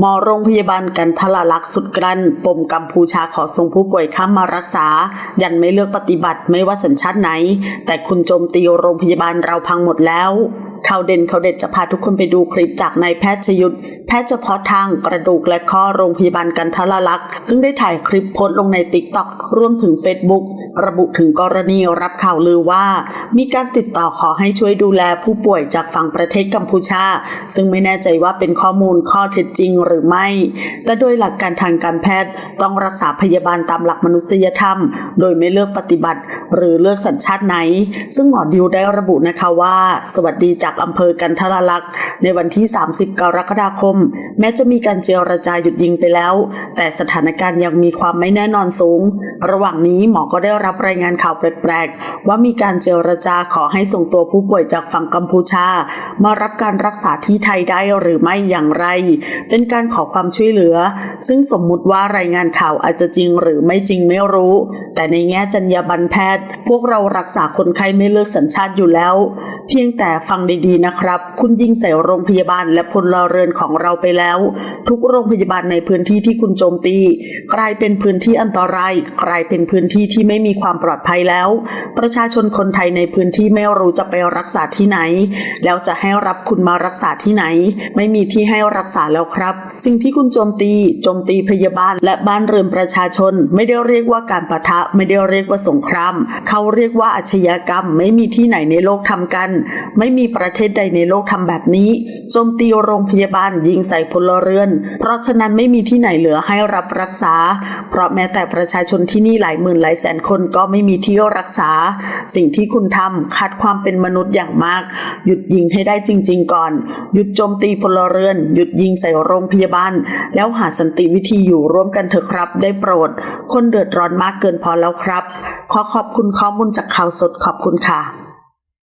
หมอโรงพยาบาลกันทละลักษ์สุดกลั้น ปมกัมพูชาขอส่งผู้ป่วยข้ามมารักษา ยันไม่เลือกปฏิบัติไม่ว่าสัญชาติไหน แต่คุณโจมตีโรงพยาบาลเราพังหมดแล้ว ข่าวเด่นข่าวเด็ดจะพาทุกคนไปดูคลิปจากนายแพทย์ชยุทธแพทย์เฉพาะทางกระดูกและข้อโรงพยาบาลกันทละลักษณ์ซึ่งได้ถ่ายคลิปโพสต์ลงในติ๊กต็อกรวมถึง Facebook ระบุถึงกรณีรับข่าวลือว่า มีการติดต่อขอให้ช่วยดูแลผู้ป่วยจากฝั่งประเทศกัมพูชา ซึ่งไม่แน่ใจว่าเป็นข้อมูลข้อเท็จจริงหรือไม่ แต่โดยหลักการทางการแพทย์ต้องรักษาพยาบาลตามหลักมนุษยธรรม โดยไม่เลือกปฏิบัติ หรือเลือกสัญชาติไหน ซึ่งหมอดิวได้ระบุนะคะว่า สวัสดีจากอำเภอกันทรลักษณ์ในวันที่ 30 กรกฎาคม แม้จะมีการเจรจาหยุดยิงไปแล้ว แต่สถานการณ์ยังมีความไม่แน่นอนสูง ระหว่างนี้หมอก็ได้รับรายงานข่าวแปลกๆ ว่ามีการเจรจาขอให้ส่งตัวผู้ป่วยจากฝั่งกัมพูชา มารับการรักษาที่ไทยได้หรือไม่อย่างไร เป็นการขอความช่วยเหลือ ซึ่งสมมุติว่ารายงานข่าวอาจจะจริงหรือไม่จริงไม่รู้ แต่ในแง่จรรยาบรรณแพทย์ พวกเรารักษาคนไข้ไม่เลือกสัญชาติอยู่แล้ว เพียงแต่ฟังดีๆนะครับ คุณยิงใส่โรงพยาบาลและพลเรือนของเราไปแล้ว ทุกโรงพยาบาลในพื้นที่ที่คุณโจมตี กลายเป็นพื้นที่อันตราย กลายเป็นพื้นที่ที่ไม่มีความปลอดภัยแล้ว ประชาชนคนไทยในพื้นที่ไม่รู้จะไปรักษาที่ไหน แล้วจะให้รับคุณมารักษาที่ไหน ไม่มีที่ให้รักษาแล้วครับ สิ่งที่คุณโจมตี โจมตีพยาบาลและบ้านเรือนประชาชน ไม่ได้เรียกว่าการปะทะไม่ได้เรียกว่าสงคราม เขาเรียกว่าอาชญากรรม ไม่มีที่ไหนในโลกทำกัน ไม่มีประประเทศใดในโลกทำแบบนี้ โจมตีโรงพยาบาลยิงใส่พลเรือน เพราะฉะนั้นไม่มีที่ไหนเหลือให้รับรักษา เพราะแม้แต่ประชาชนที่นี่หลายหมื่นหลายแสนคนก็ไม่มีที่รักษา สิ่งที่คุณทำขาดความเป็นมนุษย์อย่างมาก หยุดยิงให้ได้จริง ๆ ก่อน หยุดโจมตีพลเรือน หยุดยิงใส่โรงพยาบาล แล้วหาสันติวิธีอยู่ร่วมกันเถอะครับ ได้โปรด คนเดือดร้อนมากเกินพอแล้วครับ ขอขอบคุณข้อมูลจากข่าวสดขอบคุณค่ะ